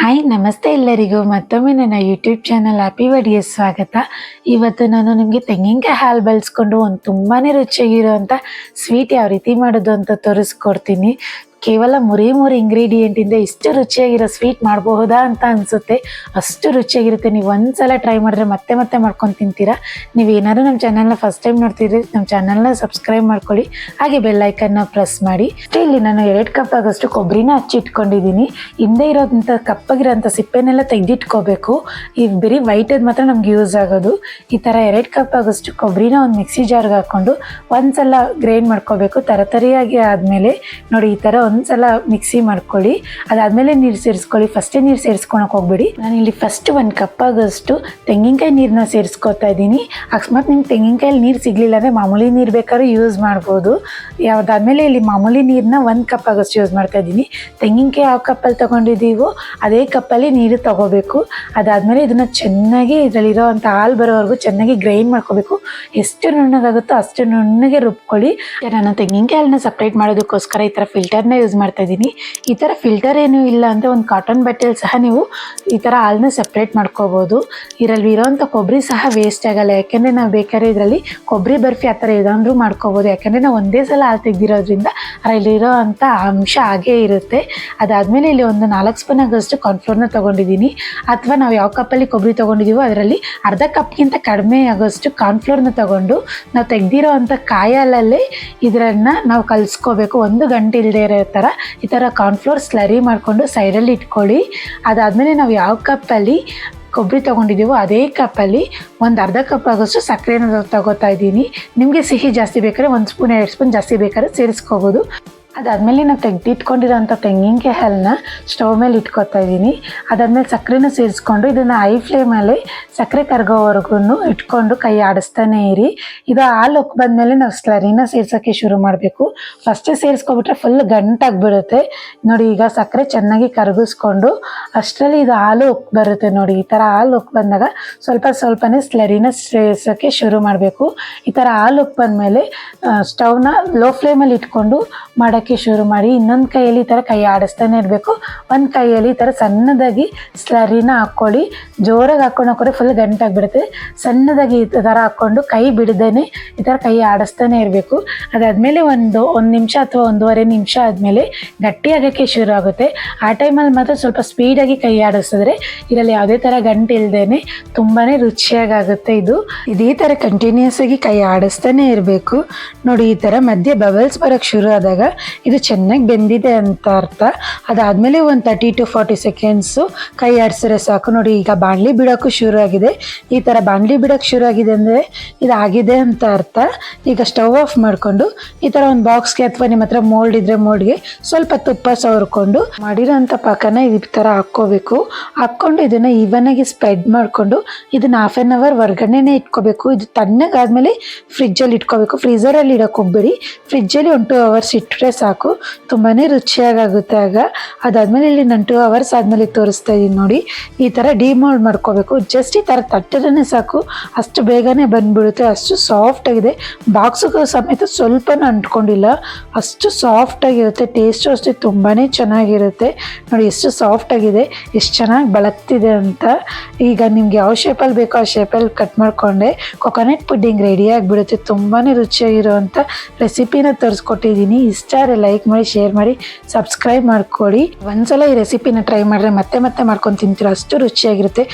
Hi ನಮಸ್ತೆ ಎಲ್ಲರಿಗೂ. ಮತ್ತೊಮ್ಮೆ ನನ್ನ ಯೂಟ್ಯೂಬ್ ಚಾನಲ್ ಹ್ಯಾಪಿ ವಡಿಗೆ ಸ್ವಾಗತ. ಇವತ್ತು ನಾನು ನಿಮಗೆ ತೆಂಗಿನಕಾಯಿ ಹಾಲು ಬಳಸ್ಕೊಂಡು ಒಂದು ತುಂಬಾ ರುಚಿಯಾಗಿರುವಂಥ ಸ್ವೀಟ್ ಯಾವ ರೀತಿ ಮಾಡೋದು ಅಂತ ತೋರಿಸ್ಕೊಡ್ತೀನಿ. ಕೇವಲ ಮೂರೇ ಮೂರು ಇಂಗ್ರೀಡಿಯೆಂಟಿಂದ ಇಷ್ಟು ರುಚಿಯಾಗಿರೋ ಸ್ವೀಟ್ ಮಾಡಬಹುದಾ ಅಂತ ಅನಿಸುತ್ತೆ. ಅಷ್ಟು ರುಚಿಯಾಗಿರುತ್ತೆ. ನೀವು ಒಂದ್ಸಲ ಟ್ರೈ ಮಾಡಿದ್ರೆ ಮತ್ತೆ ಮತ್ತೆ ಮಾಡ್ಕೊಂಡು ತಿಂತೀರಾ. ನೀವು ಏನಾದ್ರು ನಮ್ಮ ಚಾನಲ್ನ ಫಸ್ಟ್ ಟೈಮ್ ನೋಡ್ತಿದ್ರೆ ನಮ್ಮ ಚಾನಲ್ನ ಸಬ್ಸ್ಕ್ರೈಬ್ ಮಾಡ್ಕೊಳ್ಳಿ. ಹಾಗೆ ಬೆಲ್ ಐಕನ್ನ ಪ್ರೆಸ್ ಮಾಡಿ. ಇಲ್ಲಿ ನಾನು ಎರಡು ಕಪ್ ಆಗೋಷ್ಟು ಕೊಬ್ಬರಿನ ಹಚ್ಚಿಟ್ಕೊಂಡಿದ್ದೀನಿ ಹಿಂದೆ ಇರೋದಂಥ ಕಪ್ಪಾಗಿರೋಂಥ ಸಿಪ್ಪೆನೆಲ್ಲ ತೆಗೆದಿಟ್ಕೋಬೇಕು. ಈಗ ಬರೀ ವೈಟದ್ ಮಾತ್ರ ನಮ್ಗೆ ಯೂಸ್ ಆಗೋದು. ಈ ಥರ ಎರಡು ಕಪ್ ಆಗೋಷ್ಟು ಕೊಬ್ಬರಿನ ಒಂದು ಮಿಕ್ಸಿ ಜಾರ್ಗೆ ಹಾಕ್ಕೊಂಡು ಒಂದ್ಸಲ ಗ್ರೈಂಡ್ ಮಾಡ್ಕೋಬೇಕು. ತರತರಿಯಾಗಿ ಆದಮೇಲೆ ನೋಡಿ ಈ ಥರ ಒಂದ್ಸಲ ಮಿಕ್ಸಿ ಮಾಡ್ಕೊಳ್ಳಿ. ಅದಾದಮೇಲೆ ನೀರು ಸೇರಿಸ್ಕೊಳ್ಳಿ. ಫಸ್ಟೇ ನೀರು ಸೇರಿಸ್ಕೊಳಕ್ಕೆ ಹೋಗ್ಬೇಡಿ. ನಾನು ಇಲ್ಲಿ ಫಸ್ಟ್ ಒಂದು ಕಪ್ ಆಗೋಷ್ಟು ತೆಂಗಿನಕಾಯಿ ನೀರನ್ನ ಸೇರಿಸ್ಕೊತಾ ಇದ್ದೀನಿ. ಅಕಸ್ಮಾತ್ ನಿಮ್ಗೆ ತೆಂಗಿನಕಾಯಲ್ಲಿ ನೀರು ಸಿಗಲಿಲ್ಲ ಅಂದರೆ ಮಾಮೂಲಿ ನೀರು ಬೇಕಾದ್ರೂ ಯೂಸ್ ಮಾಡ್ಬೋದು. ಯಾವುದಾದ್ಮೇಲೆ ಇಲ್ಲಿ ಮಾಮೂಲಿ ನೀರನ್ನ ಒಂದು ಕಪ್ ಆಗೋಷ್ಟು ಯೂಸ್ ಮಾಡ್ತಾ ಇದ್ದೀನಿ. ತೆಂಗಿನಕಾಯಿ ಯಾವ ಕಪ್ಪಲ್ಲಿ ತೊಗೊಂಡಿದ್ದೀವೋ ಅದೇ ಕಪ್ಪಲ್ಲಿ ನೀರು ತಗೋಬೇಕು. ಅದಾದಮೇಲೆ ಇದನ್ನು ಚೆನ್ನಾಗಿ ಇದರಲ್ಲಿರೋ ಅಂಥ ಹಾಲು ಬರೋವರೆಗೂ ಚೆನ್ನಾಗಿ ಗ್ರೈಂಡ್ ಮಾಡ್ಕೋಬೇಕು. ಎಷ್ಟು ನುಣ್ಣಗಾಗುತ್ತೋ ಅಷ್ಟು ನುಣ್ಣಗೆ ರುಬ್ಕೊಳ್ಳಿ. ನಾನು ತೆಂಗಿನಕಾಯಿ ಹಾಲನ್ನ ಸಪ್ರೇಟ್ ಮಾಡೋದಕ್ಕೋಸ್ಕರ ಈ ಥರ ಫಿಲ್ಟರ್ನ ಯೂಸ್ ಮಾಡ್ತಾ ಇದ್ದೀನಿ. ಈ ಥರ ಫಿಲ್ಟರ್ ಏನೂ ಇಲ್ಲ ಅಂದರೆ ಒಂದು ಕಾಟನ್ ಬಟ್ಟೆಯಲ್ಲಿ ಸಹ ನೀವು ಈ ಥರ ಹಾಲನ್ನ ಸಪ್ರೇಟ್ ಮಾಡ್ಕೋಬೋದು. ಇದರಲ್ಲಿ ಇರೋವಂಥ ಕೊಬ್ಬರಿ ಸಹ ವೇಸ್ಟ್ ಆಗಲ್ಲ. ಯಾಕೆಂದರೆ ನಾವು ಬೇಕಾದ್ರೆ ಇದರಲ್ಲಿ ಕೊಬ್ಬರಿ ಬರ್ಫಿ ಆ ಥರ ಏನಾದರೂ ಮಾಡ್ಕೋಬೋದು. ಯಾಕೆಂದರೆ ನಾವು ಒಂದೇ ಸಲ ಹಾಲು ತೆಗ್ದಿರೋದ್ರಿಂದ ಅದರಲ್ಲಿರೋ ಅಂಥ ಅಂಶ ಹಾಗೇ ಇರುತ್ತೆ. ಅದಾದಮೇಲೆ ಇಲ್ಲಿ ಒಂದು ನಾಲ್ಕು ಸ್ಪೂನ್ ಆಗೋಷ್ಟು ಕಾರ್ನ್ಫ್ಲೋರ್ನ ತೊಗೊಂಡಿದ್ದೀನಿ. ಅಥವಾ ನಾವು ಯಾವ ಕಪ್ಪಲ್ಲಿ ಕೊಬ್ಬರಿ ತೊಗೊಂಡಿದ್ದೀವೋ ಅದರಲ್ಲಿ ಅರ್ಧ ಕಪ್ಗಿಂತ ಕಡಿಮೆ ಆಗೋಷ್ಟು ಕಾರ್ನ್ಫ್ಲೋರ್ನ ತೊಗೊಂಡು ನಾವು ತೆಗ್ದಿರೋ ಅಂಥ ಕಾಯಲಲ್ಲೇ ಇದರನ್ನು ನಾವು ಕಲಿಸ್ಕೋಬೇಕು. ಒಂದು ಗಂಟೆ ಇಲ್ಲದೆ ಇರೋ ಥರ ಈ ಥರ ಕಾರ್ನ್ಫ್ಲೋರ್ ಸ್ಲರಿ ಮಾಡಿಕೊಂಡು ಸೈಡಲ್ಲಿ ಇಟ್ಕೊಳ್ಳಿ. ಅದಾದಮೇಲೆ ನಾವು ಯಾವ ಕಪ್ಪಲ್ಲಿ ಕೊಬ್ಬರಿ ತೊಗೊಂಡಿದ್ದೀವೋ ಅದೇ ಕಪ್ಪಲ್ಲಿ ಒಂದು ಅರ್ಧ ಕಪ್ ಆಗೋಷ್ಟು ಸಕ್ಕರೆನ ತಗೋತಾ ಇದ್ದೀನಿ. ನಿಮಗೆ ಸಿಹಿ ಜಾಸ್ತಿ ಬೇಕಾದ್ರೆ ಒಂದು ಸ್ಪೂನ್, ಎರಡು ಸ್ಪೂನ್ ಜಾಸ್ತಿ ಬೇಕಾದ್ರೆ ಸೇರಿಸ್ಕೋಬೋದು. ಅದಾದಮೇಲೆ ನಾವು ತೆಗೆದಿಟ್ಕೊಂಡಿರೋಂಥ ತೆಂಗಿನಕಾಯಿ ಹಾಲನ್ನ ಸ್ಟವ್ ಮೇಲೆ ಇಟ್ಕೊತಾ ಇದ್ದೀನಿ. ಅದಾದಮೇಲೆ ಸಕ್ಕರೆನ ಸೇರಿಸ್ಕೊಂಡು ಇದನ್ನು ಐ ಫ್ಲೇಮಲ್ಲಿ ಸಕ್ಕರೆ ಕರಗೋವರೆಗೂ ಇಟ್ಕೊಂಡು ಕೈ ಆಡಿಸ್ತಾನೆ ಇರಿ. ಇದು ಹಾಲು ಉಕ್ಕಿ ಬಂದಮೇಲೆ ನಾವು ಸ್ಲರಿನ ಸೇರ್ಸೋಕ್ಕೆ ಶುರು ಮಾಡಬೇಕು. ಫಸ್ಟೇ ಸೇರಿಸ್ಕೊಬಿಟ್ರೆ ಫುಲ್ ಗಂಟಾಗ್ಬಿಡುತ್ತೆ. ನೋಡಿ ಈಗ ಸಕ್ಕರೆ ಚೆನ್ನಾಗಿ ಕರಗಿಸ್ಕೊಂಡು ಅಷ್ಟರಲ್ಲಿ ಇದು ಹಾಲು ಉಕ್ಕಿ ಬರುತ್ತೆ ನೋಡಿ, ಈ ಥರ ಹಾಲು ಉಕ್ಕಿ ಬಂದಾಗ ಸ್ವಲ್ಪ ಸ್ವಲ್ಪನೇ ಸ್ಲರಿನ ಸೇರಿಸೋಕ್ಕೆ ಶುರು ಮಾಡಬೇಕು. ಈ ಥರ ಹಾಲು ಉಕ್ಕಿ ಬಂದಮೇಲೆ ಸ್ಟವ್ನ ಲೋ ಫ್ಲೇಮಲ್ಲಿ ಇಟ್ಕೊಂಡು ಮಾಡೋಕ್ಕೆ ಶುರು ಮಾಡಿ ಇನ್ನೊಂದು ಕೈಯಲ್ಲಿ ಈ ಥರ ಕೈ ಆಡಿಸ್ತಾನೆ ಇರಬೇಕು. ಒಂದು ಕೈಯಲ್ಲಿ ಈ ಥರ ಸಣ್ಣದಾಗಿ ಸ್ಲರಿನ ಹಾಕ್ಕೊಳ್ಳಿ. ಜೋರಾಗಿ ಹಾಕ್ಕೊಂಡು ಹಾಕೋದ್ರೆ ಫುಲ್ ಗಂಟಾಗ್ಬಿಡುತ್ತೆ ಸಣ್ಣದಾಗಿ ಈ ಥರ ಹಾಕ್ಕೊಂಡು ಕೈ ಬಿಡದೇನೆ ಈ ಥರ ಕೈ ಆಡಿಸ್ತಾನೆ ಇರಬೇಕು. ಅದಾದಮೇಲೆ ಒಂದು ಒಂದು ನಿಮಿಷ ಅಥವಾ ಒಂದೂವರೆ ನಿಮಿಷ ಆದಮೇಲೆ ಗಟ್ಟಿಯಾಗೋಕ್ಕೆ ಶುರು ಆಗುತ್ತೆ. ಆ ಟೈಮಲ್ಲಿ ಮಾತ್ರ ಸ್ವಲ್ಪ ಸ್ಪೀಡಾಗಿ ಕೈ ಆಡಿಸಿದ್ರೆ ಇದರಲ್ಲಿ ಯಾವುದೇ ಥರ ಗಂಟು ಇಲ್ದೇನೆ ತುಂಬಾ ರುಚಿಯಾಗುತ್ತೆ ಇದು. ಇದೇ ಥರ ಕಂಟಿನ್ಯೂಸ್ ಆಗಿ ಕೈ ಆಡಿಸ್ತಾನೆ ಇರಬೇಕು. ನೋಡಿ ಈ ಥರ ಮಧ್ಯೆ ಬಬಲ್ಸ್ ಬರೋಕ್ಕೆ ಶುರು ಆದಾಗ ಇದು ಚೆನ್ನಾಗಿ ಬೆಂದಿದೆ ಅಂತ ಅರ್ಥ. ಅದಾದಮೇಲೆ ಒಂದು ತರ್ಟಿ ಟು ಫಾರ್ಟಿ ಸೆಕೆಂಡ್ಸು ಕೈ ಆಡಿಸಿದ್ರೆ ಸಾಕು. ನೋಡಿ, ಈಗ ಬಾಣಲಿ ಬಿಡೋಕ್ಕೂ ಶುರು ಆಗಿದೆ ಈ ಥರ ಬಾಣಲಿ ಬಿಡೋಕ್ಕೆ ಶುರು ಆಗಿದೆ ಅಂದರೆ ಇದು ಆಗಿದೆ ಅಂತ ಅರ್ಥ. ಈಗ ಸ್ಟವ್ ಆಫ್ ಮಾಡಿಕೊಂಡು ಈ ಥರ ಒಂದು ಬಾಕ್ಸ್ಗೆ ಅಥವಾ ನಿಮ್ಮ ಹತ್ರ ಮೋಲ್ಡ್ ಇದ್ರೆ ಮೋಲ್ಡ್ಗೆ ಸ್ವಲ್ಪ ತುಪ್ಪ ಸವರ್ಕೊಂಡು ಮಾಡಿರೋಂಥ ಪಾಕನ ಈ ಥರ ಹಾಕ್ಕೋಬೇಕು. ಹಾಕ್ಕೊಂಡು ಇದನ್ನು ಈವನಾಗಿ ಸ್ಪ್ರೆಡ್ ಮಾಡಿಕೊಂಡು ಇದನ್ನು ಹಾಫ್ ಆನ್ ಅವರ್ ಹೊರ್ಗಡೆನೇ ಇಟ್ಕೋಬೇಕು. ಇದು ತಣ್ಣಗಾದ್ಮೇಲೆ ಫ್ರಿಜ್ಜಲ್ಲಿ ಇಟ್ಕೋಬೇಕು. ಫ್ರೀಸರಲ್ಲಿ ಇಡೋಕೆ ಹೋಗ್ಬೇಡಿ. ಫ್ರಿಜ್ಜಲ್ಲಿ ಒನ್ ಟು ಅವರ್ಸ್ ಇಟ್ಟರೆ ಸಾಕು. ತುಂಬಾ ರುಚಿಯಾಗುತ್ತೆ ಆಗ. ಅದಾದಮೇಲೆ ಇಲ್ಲಿ ನಾನು ಟೂ ಅವರ್ಸ್ ಆದಮೇಲೆ ತೋರಿಸ್ತಾ ಇದ್ದೀನಿ ನೋಡಿ. ಈ ಥರ ಡಿಮೋಲ್ಡ್ ಮಾಡ್ಕೋಬೇಕು. ಜಸ್ಟ್ ಈ ಥರ ತಟ್ಟದೇ ಸಾಕು. ಅಷ್ಟು ಬೇಗನೆ ಬಂದ್ಬಿಡುತ್ತೆ. ಅಷ್ಟು ಸಾಫ್ಟಾಗಿದೆ ಬಾಕ್ಸಿಗೂ ಸಮೇತ ಸ್ವಲ್ಪನೂ ಅಂಟ್ಕೊಂಡಿಲ್ಲ. ಅಷ್ಟು ಸಾಫ್ಟಾಗಿರುತ್ತೆ ಟೇಸ್ಟು ಅಷ್ಟೇ ತುಂಬಾ ಚೆನ್ನಾಗಿರುತ್ತೆ. ನೋಡಿ, ಎಷ್ಟು ಸಾಫ್ಟಾಗಿದೆ ಎಷ್ಟು ಚೆನ್ನಾಗಿ ಬಳಕ್ತಿದೆ ಅಂತ. ಈಗ ನಿಮ್ಗೆ ಯಾವ ಶೇಪಲ್ಲಿ ಬೇಕೋ ಆ ಶೇಪಲ್ಲಿ ಕಟ್ ಮಾಡಿಕೊಂಡೆ. ಕೊಕೊನಟ್ ಪುಡ್ಡಿಂಗ್ ರೆಡಿ ಆಗಿಬಿಡುತ್ತೆ. ತುಂಬಾ ರುಚಿಯಾಗಿರುವಂಥ ರೆಸಿಪಿನ ತೋರಿಸ್ಕೊಟ್ಟಿದ್ದೀನಿ. ಇಷ್ಟ ಆದರೆ ಲೈಕ್ ಮಾಡಿ ಶೇರ್ ಮಾಡಿ ಸಬ್ಸ್ಕ್ರೈಬ್ ಮಾಡ್ಕೊಳ್ಳಿ. ಒಂದ್ಸಲ ಈ ರೆಸಿಪಿನ ಟ್ರೈ ಮಾಡಿದ್ರೆ ಮತ್ತೆ ಮತ್ತೆ ಮಾಡ್ಕೊಂಡು ತಿಂತೀರ. ಅಷ್ಟು ರುಚಿಯಾಗಿರುತ್ತೆ.